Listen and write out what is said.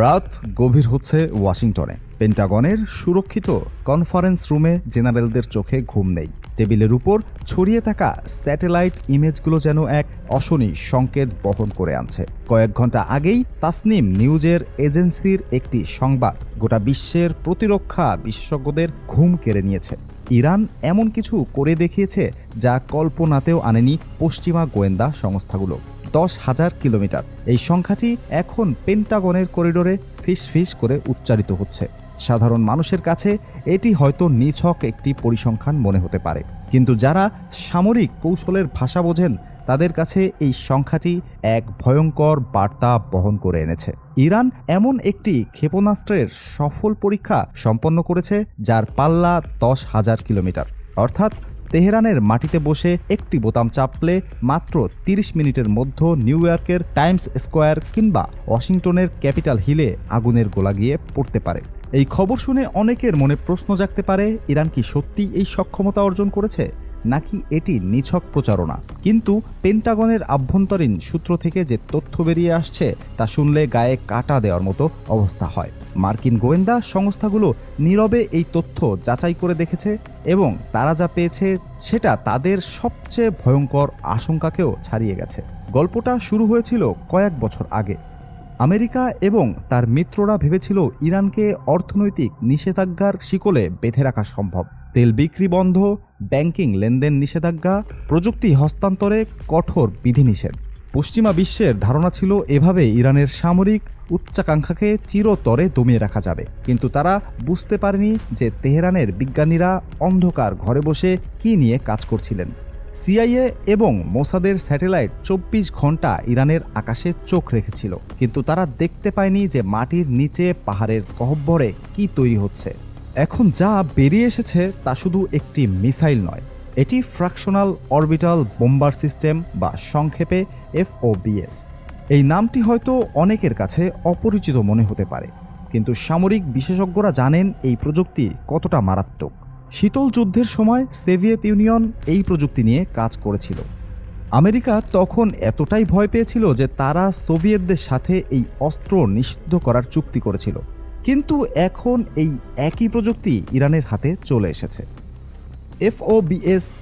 রাত গভীর হচ্ছে ওয়াশিংটনে। পেন্টাগনের সুরক্ষিত কনফারেন্স রুমে জেনারেলদের চোখে ঘুম নেই। টেবিলের উপর ছড়িয়ে থাকা স্যাটেলাইট ইমেজগুলো যেন এক অশনি সংকেত বহন করে আনছে। কয়েক ঘণ্টা আগেই তাসনিম নিউজের এজেন্সির একটি সংবাদ গোটা বিশ্বের প্রতিরক্ষা বিশেষজ্ঞদের ঘুম কেড়ে নিয়েছে। ইরান এমন কিছু করে দেখিয়েছে যা কল্পনাতেও আনেনি পশ্চিমা গোয়েন্দা সংস্থাগুলো। দশ হাজার কিলোমিটার। এই সংখ্যাটি এখন পেন্টাগনের করিডোরে ফিস ফিস করে উচ্চারিত হচ্ছে। সাধারণ মানুষের কাছে এটি হয়তো নিছক একটি পরিসংখ্যান মনে হতে পারে। কিন্তু যারা সামরিক কৌশলের ভাষা বোঝেন, তাদের কাছে এই সংখ্যাটি এক ভয়ঙ্কর বার্তা বহন করে এনেছে। ইরান এমন একটি ক্ষেপণাস্ত্রের সফল পরীক্ষা সম্পন্ন করেছে, যার পাল্লা দশ হাজার কিলোমিটার। অর্থাৎ তেহরানের মাটিতে বসে একটি বোতাম চাপলে মাত্র ৩০ মিনিটের মধ্যে নিউ ইয়র্কের টাইমস স্কোয়ার কিংবা ওয়াশিংটনের ক্যাপিটাল হিলে আগুনের গোলা গিয়ে পড়তে পারে। এই খবর শুনে অনেকের মনে প্রশ্ন জাগতে পারে, ইরান কি সত্যি এই সক্ষমতা অর্জন করেছে? নাকি এটি নিছক প্রচারণা? কিন্তু পেন্টাগনের আভ্যন্তরীণ সূত্র থেকে যে তথ্য বেরিয়ে আসছে, তা শুনলে গায়ে কাটা দেওয়ার মতো অবস্থা হয়। মার্কিন গোয়েন্দা সংস্থাগুলো নীরবে এই তথ্য যাচাই করে দেখেছে এবং তারা যা পেয়েছে, সেটা তাদের সবচেয়ে ভয়ঙ্কর আশঙ্কাকেও ছাড়িয়ে গেছে। গল্পটা শুরু হয়েছিল কয়েক বছর আগে। আমেরিকা এবং তার মিত্ররা ভেবেছিল ইরানকে অর্থনৈতিক নিষেধাজ্ঞার শিকলে বেঁধে রাখা সম্ভব। তেল বিক্রি বন্ধ, ব্যাংকিং লেনদেন নিষেধাজ্ঞা, প্রযুক্তি হস্তান্তরে কঠোর বিধিনিষেধ। পশ্চিমা বিশ্বের ধারণা ছিল এভাবে ইরানের সামরিক উচ্চাকাঙ্ক্ষাকে চিরতরে দমিয়ে রাখা যাবে। কিন্তু তারা বুঝতে পারেনি যে তেহরানের বিজ্ঞানীরা অন্ধকার ঘরে বসে কি নিয়ে কাজ করছিলেন। সিআইএ এবং মোসাদের স্যাটেলাইট চব্বিশ ঘণ্টা ইরানের আকাশে চোখ রেখেছিল, কিন্তু তারা দেখতে পায়নি যে মাটির নিচে পাহাড়ের গহ্বরে কি তৈরি হচ্ছে। এখন যা বেরিয়ে এসেছে তা শুধু একটি মিসাইল নয়, এটি ফ্র্যাকশনাল অরবিটাল বোম্বার সিস্টেম বা সংক্ষেপে এফওবিএস। এই নামটি হয়তো অনেকের কাছে অপরিচিত মনে হতে পারে, কিন্তু সামরিক বিশেষজ্ঞরা জানেন এই প্রযুক্তি কতটা মারাত্মক। শীতল যুদ্ধের সময় সোভিয়েত ইউনিয়ন এই প্রযুক্তি নিয়ে কাজ করেছিল। আমেরিকা তখন এতটাই ভয় পেয়েছিল যে তারা সোভিয়েতদের সাথে এই অস্ত্র নিষিদ্ধ করার চুক্তি করেছিল। কিন্তু এখন এই একই প্রযুক্তি ইরানের হাতে চলে এসেছে। এফ এফওবিএস